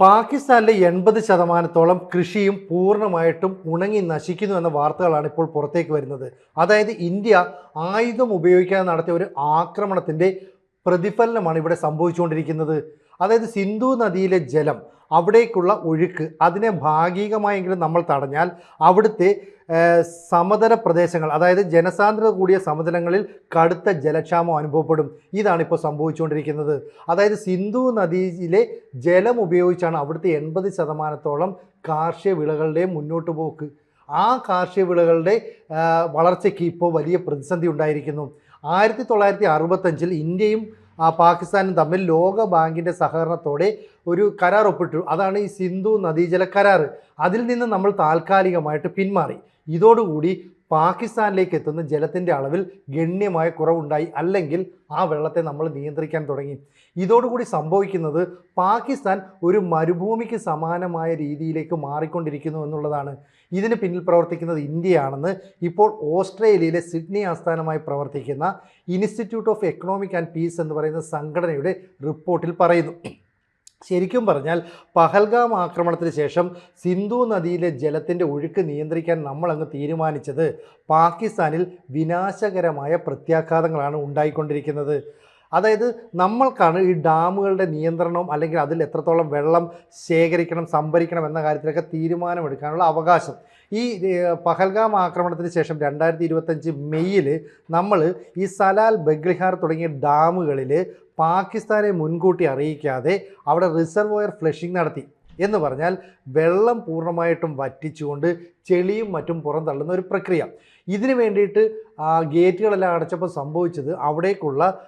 പാകിസ്ഥാനിലെ എൺപത് ശതമാനത്തോളം കൃഷിയും പൂർണമായിട്ടും ഉണങ്ങി നശിക്കുന്നു എന്ന വാർത്തകളാണ് ഇപ്പോൾ പുറത്തേക്ക് വരുന്നത്. അതായത് ഇന്ത്യ ആയുധം ഉപയോഗിക്കാതെ നടത്തിയ ഒരു ആക്രമണത്തിന്റെ പ്രതിഫലനമാണ് ഇവിടെ സംഭവിച്ചുകൊണ്ടിരിക്കുന്നത്. അതായത് സിന്ധു നദിയിലെ ജലം അവിടേക്കുള്ള ഒഴുക്ക് അതിനെ ഭാഗികമായെങ്കിലും നമ്മൾ തടഞ്ഞാൽ അവിടുത്തെ സമതല പ്രദേശങ്ങൾ അതായത് ജനസാന്ദ്രത കൂടിയ സമതലങ്ങളിൽ കടുത്ത ജലക്ഷാമം അനുഭവപ്പെടും. ഇതാണ് ഇപ്പോൾ സംഭവിച്ചുകൊണ്ടിരിക്കുന്നത്. അതായത് സിന്ധു നദിയിലെ ജലം ഉപയോഗിച്ചാണ് അവിടുത്തെ എൺപത് ശതമാനത്തോളം കാർഷിക വിളകളുടെ മുന്നോട്ട് പോക്ക്. ആ കാർഷിക വിളകളുടെ വളർച്ചയ്ക്ക് ഇപ്പോൾ വലിയ പ്രതിസന്ധി ഉണ്ടായിരിക്കുന്നു. ആയിരത്തി തൊള്ളായിരത്തി അറുപത്തഞ്ചിൽ ഇന്ത്യയും പാകിസ്ഥാനും തമ്മിൽ ലോക ബാങ്കിന്റെ സഹകരണത്തോടെ ഒരു കരാർ ഒപ്പിട്ടു. അതാണ് ഈ സിന്ധു നദീജല കരാർ. അതിൽ നിന്ന് നമ്മൾ താൽക്കാലികമായിട്ട് പിന്മാറി. ഇതോടുകൂടി പാകിസ്ഥാനിലേക്ക് എത്തുന്ന ജലത്തിന്റെ അളവിൽ ഗണ്യമായ കുറവുണ്ടായി അല്ലെങ്കിൽ ആ വെള്ളത്തെ നമ്മൾ നിയന്ത്രിക്കാൻ തുടങ്ങി. ഇതോടുകൂടി സംഭവിക്കുന്നത് പാകിസ്ഥാൻ ഒരു മരുഭൂമിക്ക് സമാനമായ രീതിയിലേക്ക് മാറിക്കൊണ്ടിരിക്കുന്നു എന്നുള്ളതാണ്. ഇതിന് പിന്നിൽ പ്രവർത്തിക്കുന്നത് ഇന്ത്യയാണെന്ന് ഇപ്പോൾ ഓസ്ട്രേലിയയിലെ സിഡ്നി ആസ്ഥാനമായി പ്രവർത്തിക്കുന്ന institute of economic and peace എന്ന് പറയുന്ന സംഘടനയുടെ റിപ്പോർട്ടിൽ പറയുന്നു. ശരിക്കും പറഞ്ഞാൽ പഹൽഗാം ആക്രമണത്തിന് ശേഷം സിന്ധു നദിയിലെ ജലത്തിന്റെ ഒഴുക്ക് നിയന്ത്രിക്കാൻ നമ്മളങ്ങ് തീരുമാനിച്ചത് പാകിസ്ഥാനിൽ വിനാശകരമായ പ്രത്യാഘാതങ്ങളാണ് ഉണ്ടായിക്കൊണ്ടിരിക്കുന്നത്. അതായത് നമ്മൾക്കാണ് ഈ ഡാമുകളുടെ നിയന്ത്രണവും അല്ലെങ്കിൽ അതിൽ എത്രത്തോളം വെള്ളം ശേഖരിക്കണം സംഭരിക്കണം എന്ന കാര്യത്തിലൊക്കെ തീരുമാനമെടുക്കാനുള്ള അവകാശം. ഈ പഹൽഗാം ആക്രമണത്തിന് ശേഷം രണ്ടായിരത്തി ഇരുപത്തഞ്ച് മെയ്യിൽ നമ്മൾ ഈ സലാൽ ബഗ്ലിഹാർ തുടങ്ങിയ ഡാമുകളിൽ പാകിസ്ഥാനെ മുൻകൂട്ടി അറിയിക്കാതെ അവിടെ റിസർവോയർ ഫ്ലഷിംഗ് നടത്തി. എന്ന് പറഞ്ഞാൽ വെള്ളം പൂർണമായിട്ടും വറ്റിച്ചുകൊണ്ട് ചെളിയും മറ്റും പുറന്തള്ളുന്ന ഒരു പ്രക്രിയ. ഇതിന് വേണ്ടിയിട്ട് ഗേറ്റുകളെല്ലാം അടച്ചപ്പോൾ സംഭവിച്ചത് അവിടേക്കുള്ള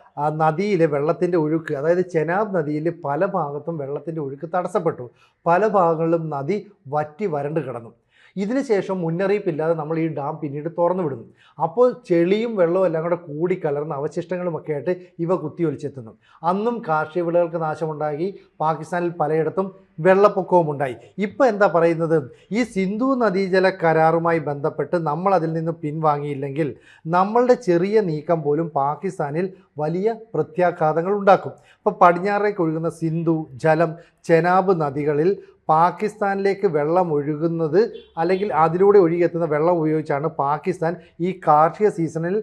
നദിയിലെ വെള്ളത്തിന്റെ ഒഴുക്ക് അതായത് ചെനാബ് നദിയിൽ പല ഭാഗത്തും വെള്ളത്തിന്റെ ഒഴുക്ക് തടസ്സപ്പെട്ടു. പല ഭാഗങ്ങളിലും നദി വറ്റി വരണ്ട് കിടന്നു. ഇതിനുശേഷം മുന്നറിയിപ്പില്ലാതെ നമ്മൾ ഈ ഡാം പിന്നീട് തുറന്നു വിടുന്നു. അപ്പോൾ ചെളിയും വെള്ളവും എല്ലാം കൂടെ കൂടി കലർന്ന അവശിഷ്ടങ്ങളും ഒക്കെ ആയിട്ട് ഇവ കുത്തിയൊലിച്ചെത്തുന്നു അന്നും കാർഷിക വിളകൾക്ക് നാശമുണ്ടാക്കി പാകിസ്ഥാനിൽ പലയിടത്തും വെള്ളപ്പൊക്കവും ഉണ്ടായി. ഇപ്പോൾ എന്താ പറയുന്നത്? ഈ സിന്ധു നദീജല കരാറുമായി ബന്ധപ്പെട്ട് നമ്മൾ അതിൽ നിന്ന് പിൻവാങ്ങിയില്ലെങ്കിൽ നമ്മളുടെ ചെറിയ നീക്കം പോലും പാകിസ്ഥാനിൽ വലിയ പ്രത്യാഘാതങ്ങൾ ഉണ്ടാക്കും. ഇപ്പോൾ പടിഞ്ഞാറേക്ക് ഒഴുകുന്ന സിന്ധു ജലം ചെനാബ് നദികളിൽ പാകിസ്ഥാനിലേക്ക് വെള്ളം ഒഴുകുന്നത് അല്ലെങ്കിൽ അതിലൂടെ ഒഴുകിയെത്തുന്ന വെള്ളം ഉപയോഗിച്ചാണ് പാകിസ്ഥാൻ ഈ കാർഷിക സീസണിൽ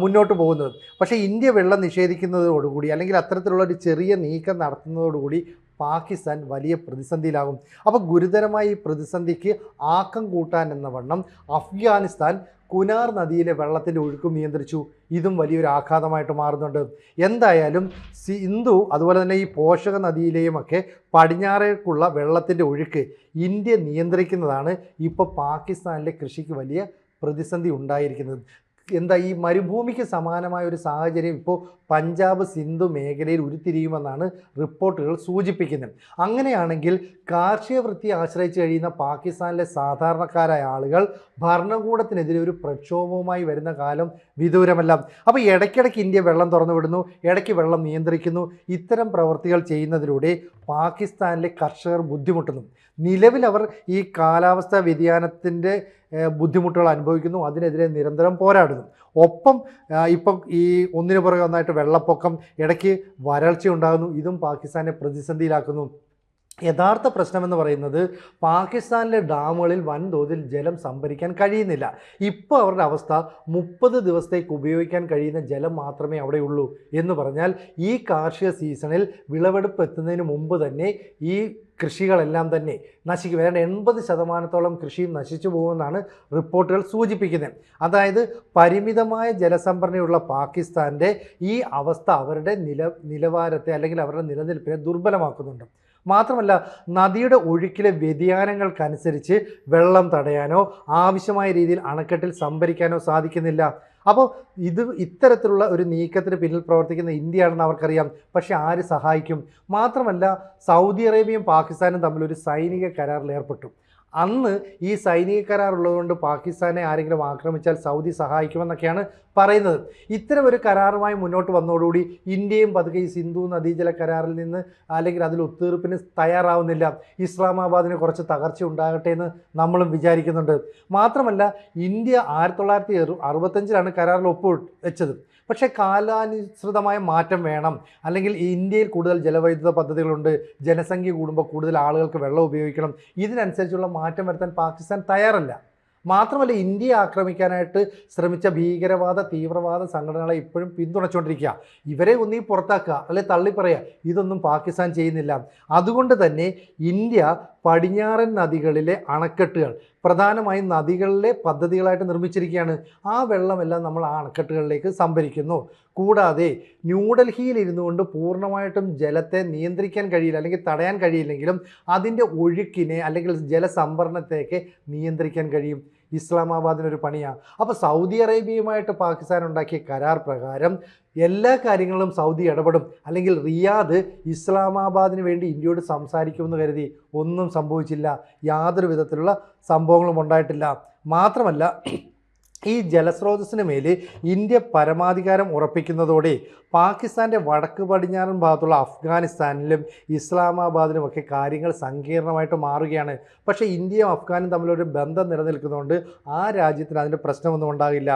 മുന്നോട്ട് പോകുന്നത്. പക്ഷേ ഇന്ത്യ വെള്ളം നിഷേധിക്കുന്നതോടുകൂടി അല്ലെങ്കിൽ അത്തരത്തിലുള്ള ഒരു ചെറിയ നീക്കം നടത്തുന്നതോടുകൂടി പാകിസ്ഥാൻ വലിയ പ്രതിസന്ധിയിലാകും. അപ്പോൾ ഗുരുതരമായ ഈ പ്രതിസന്ധിക്ക് ആക്കം കൂട്ടാൻ എന്ന വണ്ണം അഫ്ഗാനിസ്ഥാൻ കുനാർ നദിയിലെ വെള്ളത്തിന്റെ ഒഴുക്ക് നിയന്ത്രിച്ചു. ഇതും വലിയൊരു ആഘാതമായിട്ട് മാറുന്നുണ്ട്. എന്തായാലും സിന്ധു അതുപോലെ തന്നെ ഈ പോഷക നദിയിലെയുമൊക്കെ പടിഞ്ഞാറേക്കുള്ള വെള്ളത്തിന്റെ ഒഴുക്ക് ഇന്ത്യ നിയന്ത്രിക്കുന്നതാണ് ഇപ്പോൾ പാകിസ്ഥാനിലെ കൃഷിക്ക് വലിയ പ്രതിസന്ധി ഉണ്ടായിരിക്കുന്നത്. എന്താ ഈ മരുഭൂമിക്ക് സമാനമായ ഒരു സാഹചര്യം ഇപ്പോൾ പഞ്ചാബ് സിന്ധു മേഖലയിൽ ഉരുത്തിരിയുമെന്നാണ് റിപ്പോർട്ടുകൾ സൂചിപ്പിക്കുന്നത്. അങ്ങനെയാണെങ്കിൽ കാർഷിക വൃത്തി ആശ്രയിച്ച് കഴിയുന്ന പാകിസ്ഥാനിലെ സാധാരണക്കാരായ ആളുകൾ ഭരണകൂടത്തിനെതിരെ ഒരു പ്രക്ഷോഭവുമായി വരുന്ന കാലം വിദൂരമല്ല. അപ്പോൾ ഇടയ്ക്കിടയ്ക്ക് ഇന്ത്യ വെള്ളം തുറന്നു വിടുന്നു ഇടയ്ക്ക് വെള്ളം നിയന്ത്രിക്കുന്നു. ഇത്തരം പ്രവൃത്തികൾ ചെയ്യുന്നതിലൂടെ പാകിസ്ഥാനിലെ കർഷകർ ബുദ്ധിമുട്ടുന്നു. നിലവിൽ അവർ ഈ കാലാവസ്ഥാ വ്യതിയാനത്തിന്റെ ബുദ്ധിമുട്ടുകൾ അനുഭവിക്കുന്നു. അതിനെതിരെ നിരന്തരം പോരാടുന്നു. ഒപ്പം ഇപ്പം ഈ ഒന്നിനു പുറകെ ഒന്നായിട്ട് വെള്ളപ്പൊക്കം ഇടയ്ക്ക് വരൾച്ച ഉണ്ടാകുന്നു ഇതും പാകിസ്ഥാനെ പ്രതിസന്ധിയിലാക്കുന്നു. യഥാർത്ഥ പ്രശ്നമെന്ന് പറയുന്നത് പാകിസ്ഥാനിലെ ഡാമുകളിൽ വൻതോതിൽ ജലം സംഭരിക്കാൻ കഴിയുന്നില്ല. ഇപ്പോൾ അവരുടെ അവസ്ഥ മുപ്പത് ദിവസത്തേക്ക് ഉപയോഗിക്കാൻ കഴിയുന്ന ജലം മാത്രമേ അവിടെയുള്ളൂ എന്ന് പറഞ്ഞാൽ ഈ കാർഷിക സീസണിൽ വിളവെടുപ്പ് എത്തുന്നതിന് മുമ്പ് തന്നെ ഈ കൃഷികളെല്ലാം തന്നെ നശിക്കും. ഏതാണ്ട് എൺപത് ശതമാനത്തോളം കൃഷിയും നശിച്ചു പോകുമെന്നാണ് റിപ്പോർട്ടുകൾ സൂചിപ്പിക്കുന്നത്. അതായത് പരിമിതമായ ജലസംഭരണിയുള്ള പാകിസ്ഥാന്റെ ഈ അവസ്ഥ അവരുടെ നില നിലവാരത്തെ അല്ലെങ്കിൽ അവരുടെ നിലനിൽപ്പിനെ ദുർബലമാക്കുന്നുണ്ട്. മാത്രമല്ല നദിയുടെ ഒഴുക്കിലെ വ്യതിയാനങ്ങൾക്കനുസരിച്ച് വെള്ളം തടയാനോ ആവശ്യമായ രീതിയിൽ അണക്കെട്ടിൽ സംഭരിക്കാനോ സാധിക്കുന്നില്ല. അപ്പോൾ ഇത് ഇത്തരത്തിലുള്ള ഒരു നീക്കത്തിന് പിന്നിൽ പ്രവർത്തിക്കുന്ന ഇന്ത്യയാണെന്ന് അവർക്കറിയാം. പക്ഷേ ആര് സഹായിക്കും? മാത്രമല്ല സൗദി അറേബ്യയും പാകിസ്ഥാനും തമ്മിൽ ഒരു സൈനിക കരാറിൽ ഏർപ്പെട്ടു. അന്ന് ഈ സൈനിക കരാർ ഉള്ളതുകൊണ്ട് പാകിസ്ഥാനെ ആരെങ്കിലും ആക്രമിച്ചാൽ സൗദി സഹായിക്കുമെന്നൊക്കെയാണ് പറയുന്നത്. ഇത്തരം ഒരു കരാറുമായി മുന്നോട്ട് വന്നതോടുകൂടി ഇന്ത്യയും പതുക്കെ ഈ സിന്ധു നദീജല കരാറിൽ നിന്ന് അല്ലെങ്കിൽ അതിൽ ഒത്തുതീർപ്പിന് തയ്യാറാവുന്നില്ല. ഇസ്ലാമാബാദിന് കുറച്ച് തകർച്ച ഉണ്ടാകട്ടെ എന്ന് നമ്മളും വിചാരിക്കുന്നുണ്ട്. മാത്രമല്ല ഇന്ത്യ ആയിരത്തി തൊള്ളായിരത്തി അറുപത്തഞ്ചിലാണ് കരാറിൽ ഒപ്പ് വെച്ചത് പക്ഷേ കാലാനുസൃതമായ മാറ്റം വേണം. അല്ലെങ്കിൽ ഇന്ത്യയിൽ കൂടുതൽ ജലവൈദ്യുത പദ്ധതികളുണ്ട് ജനസംഖ്യ കൂടുമ്പോൾ കൂടുതൽ ആളുകൾക്ക് വെള്ളം ഉപയോഗിക്കണം. ഇതിനനുസരിച്ചുള്ള മാറ്റം വരുത്താൻ പാകിസ്ഥാൻ തയ്യാറല്ല. മാത്രമല്ല ഇന്ത്യയെ ആക്രമിക്കാനായിട്ട് ശ്രമിച്ച ഭീകരവാദ തീവ്രവാദ സംഘടനകളെ ഇപ്പോഴും പിന്തുണച്ചുകൊണ്ടിരിക്കുക. ഇവരെ ഒന്നീ പുറത്താക്കുക അല്ലെ തള്ളിപ്പറയുക ഇതൊന്നും പാകിസ്ഥാൻ ചെയ്യുന്നില്ല. അതുകൊണ്ട് തന്നെ ഇന്ത്യ പടിഞ്ഞാറൻ നദികളിലെ അണക്കെട്ടുകൾ പ്രധാനമായും നദികളിലെ പദ്ധതികളായിട്ട് നിർമ്മിച്ചിരിക്കുകയാണ്. ആ വെള്ളമെല്ലാം നമ്മൾ ആ അണക്കെട്ടുകളിലേക്ക് സംഭരിക്കുന്നു. കൂടാതെ ന്യൂഡൽഹിയിൽ ഇരുന്നു കൊണ്ട് പൂർണമായിട്ടും ജലത്തെ നിയന്ത്രിക്കാൻ കഴിയില്ല അല്ലെങ്കിൽ തടയാൻ കഴിയില്ലെങ്കിലും അതിന്റെ ഒഴുക്കിനെ അല്ലെങ്കിൽ ജലസംഭരണത്തെയൊക്കെ നിയന്ത്രിക്കാൻ കഴിയും. ഇസ്ലാമാബാദിനൊരു പണിയാണ് അപ്പോൾ സൗദി അറേബ്യയുമായിട്ട് പാകിസ്ഥാൻ ഉണ്ടാക്കിയ കരാർ പ്രകാരം എല്ലാ കാര്യങ്ങളും സൗദി ഇടപെടും. അല്ലെങ്കിൽ റിയാദ് ഇസ്ലാമാബാദിന് വേണ്ടി ഇന്ത്യയോട് സംസാരിക്കുമെന്ന് കരുതി ഒന്നും സംഭവിച്ചില്ല. യാതൊരു വിധത്തിലുള്ള സംഭവങ്ങളും ഉണ്ടായിട്ടില്ല. മാത്രമല്ല ഈ ജലസ്രോതസ്സിന് മേൽ ഇന്ത്യ പരമാധികാരം ഉറപ്പിക്കുന്നതോടെ പാകിസ്ഥാന്റെ വടക്ക് പടിഞ്ഞാറൻ ഭാഗത്തുള്ള അഫ്ഗാനിസ്ഥാനിലും ഇസ്ലാമാബാദിലുമൊക്കെ കാര്യങ്ങൾ സങ്കീർണമായിട്ട് മാറുകയാണ്. പക്ഷേ ഇന്ത്യയും അഫ്ഗാനും തമ്മിലൊരു ബന്ധം നിലനിൽക്കുന്നതുകൊണ്ട് ആ രാജ്യത്തിന് അതിന്റെ പ്രശ്നമൊന്നും ഉണ്ടാകില്ല.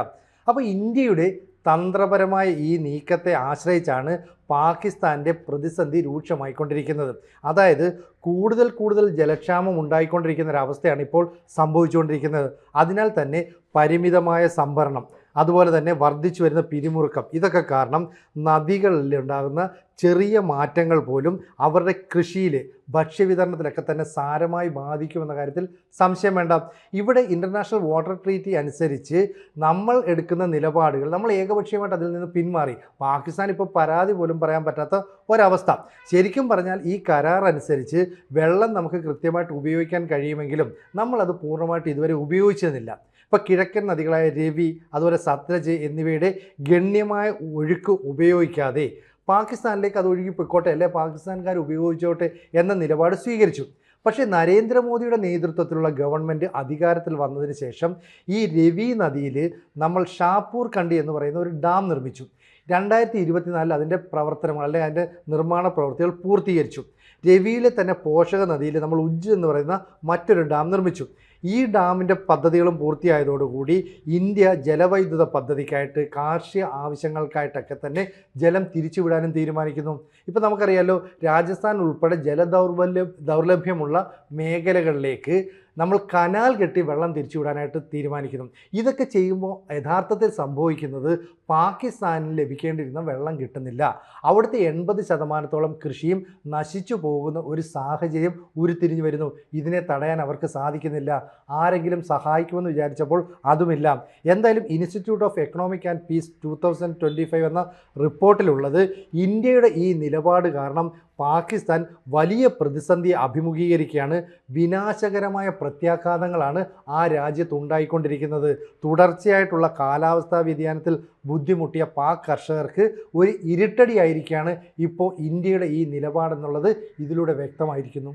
അപ്പോൾ ഇന്ത്യയുടെ തന്ത്രപരമായ ഈ നീക്കത്തെ ആശ്രയിച്ചാണ് പാകിസ്ഥാന്റെ പ്രതിസന്ധി രൂക്ഷമായിക്കൊണ്ടിരിക്കുന്നത്. അതായത് കൂടുതൽ കൂടുതൽ ജലക്ഷാമം ഉണ്ടായിക്കൊണ്ടിരിക്കുന്ന ഒരവസ്ഥയാണ് ഇപ്പോൾ സംഭവിച്ചുകൊണ്ടിരിക്കുന്നത്. അതിനാൽ തന്നെ പരിമിതമായ സംഭരണം. അതുപോലെ തന്നെ വർദ്ധിച്ചു വരുന്ന പിരിമുറുക്കം. ഇതൊക്കെ കാരണം നദികളിൽ ഉണ്ടാകുന്ന ചെറിയ മാറ്റങ്ങൾ പോലും അവരുടെ കൃഷിയിൽ ഭക്ഷ്യവിതരണത്തിലൊക്കെ തന്നെ സാരമായി ബാധിക്കുമെന്ന കാര്യത്തിൽ സംശയം വേണ്ട. ഇവിടെ ഇന്റർനാഷണൽ വാട്ടർ ട്രീറ്റി അനുസരിച്ച് നമ്മൾ എടുക്കുന്ന നിലപാടുകൾ നമ്മൾ ഏകപക്ഷീയമായിട്ട് അതിൽ നിന്ന് പിന്മാറി. പാകിസ്ഥാൻ ഇപ്പോൾ പരാതി പോലും പറയാൻ പറ്റാത്ത ഒരവസ്ഥ. ശരിക്കും പറഞ്ഞാൽ ഈ കരാർ അനുസരിച്ച് വെള്ളം നമുക്ക് കൃത്യമായിട്ട് ഉപയോഗിക്കാൻ കഴിയുമെങ്കിലും നമ്മളത് പൂർണമായിട്ട് ഇതുവരെ ഉപയോഗിച്ചതില്ല ഇപ്പോൾ കിഴക്കൻ നദികളായ രവി അതുപോലെ സത്ലജ് എന്നിവയുടെ ഗണ്യമായ ഒഴുക്ക് ഉപയോഗിക്കാതെ പാകിസ്ഥാനിലേക്ക് അത് ഒഴുകി പൊയ്ക്കോട്ടെ അല്ലെ? പാകിസ്ഥാൻകാർ ഉപയോഗിച്ചോട്ടെ എന്ന നിലപാട് സ്വീകരിച്ചു. പക്ഷേ നരേന്ദ്രമോദിയുടെ നേതൃത്വത്തിലുള്ള ഗവൺമെന്റ് അധികാരത്തിൽ വന്നതിന് ശേഷം ഈ രവി നദിയിൽ നമ്മൾ ഷാപ്പൂർ കണ്ടി എന്ന് പറയുന്ന ഒരു ഡാം നിർമ്മിച്ചു. രണ്ടായിരത്തി ഇരുപത്തിനാലിൽ അതിന്റെ പ്രവർത്തനങ്ങൾ അല്ലെങ്കിൽ അതിന്റെ നിർമ്മാണ പ്രവൃത്തികൾ പൂർത്തീകരിച്ചു. രവിയിലെ തന്നെ പോഷക നദിയിൽ നമ്മൾ ഉജ്ജ് എന്ന് പറയുന്ന മറ്റൊരു ഡാം നിർമ്മിച്ചു. ഈ ഡാമിന്റെ പദ്ധതികളും പൂർത്തിയായതോടുകൂടി ഇന്ത്യ ജലവൈദ്യുത പദ്ധതിക്കായിട്ട് കാർഷിക ആവശ്യങ്ങൾക്കായിട്ടൊക്കെ തന്നെ ജലം തിരിച്ചുവിടാനും തീരുമാനിക്കുന്നു. ഇപ്പോൾ നമുക്കറിയാലോ രാജസ്ഥാൻ ഉൾപ്പെടെ ജലദൗർബല്യം ദൗർലഭ്യമുള്ള മേഖലകളിലേക്ക് നമ്മൾ കനാൽ കെട്ടി വെള്ളം തിരിച്ചുവിടാനായിട്ട് തീരുമാനിക്കുന്നു. ഇതൊക്കെ ചെയ്യുമ്പോൾ യഥാർത്ഥത്തിൽ സംഭവിക്കുന്നത് പാകിസ്ഥാനിൽ ലഭിക്കേണ്ടിയിരുന്ന വെള്ളം കിട്ടുന്നില്ല. അവിടുത്തെ എൺപത് ശതമാനത്തോളം കൃഷിയും നശിച്ചു പോകുന്ന ഒരു സാഹചര്യം ഉരുത്തിരിഞ്ഞു വരുന്നു. ഇതിനെ തടയാൻ അവർക്ക് സാധിക്കുന്നില്ല. ആരെങ്കിലും സഹായിക്കുമെന്ന് വിചാരിച്ചപ്പോൾ അതുമില്ല. എന്തായാലും institute of economic and peace two thousand twenty five എന്ന റിപ്പോർട്ടിലുള്ളത് ഇന്ത്യയുടെ ഈ നിലപാട് കാരണം പാകിസ്ഥാൻ വലിയ പ്രതിസന്ധി അഭിമുഖീകരിക്കുകയാണ്. വിനാശകരമായ പ്രത്യാഘാതങ്ങളാണ് ആ രാജ്യത്ത് ഉണ്ടായിക്കൊണ്ടിരിക്കുന്നത് തുടർച്ചയായിട്ടുള്ള കാലാവസ്ഥാ വ്യതിയാനത്തിൽ ബുദ്ധിമുട്ടിയ പാക് കർഷകർക്ക് ഒരു ഇരുട്ടടിയായിരിക്കുകയാണ് ഇപ്പോൾ ഇന്ത്യയുടെ ഈ നിലപാടെന്നുള്ളത് ഇതിലൂടെ വ്യക്തമായിരിക്കുന്നു.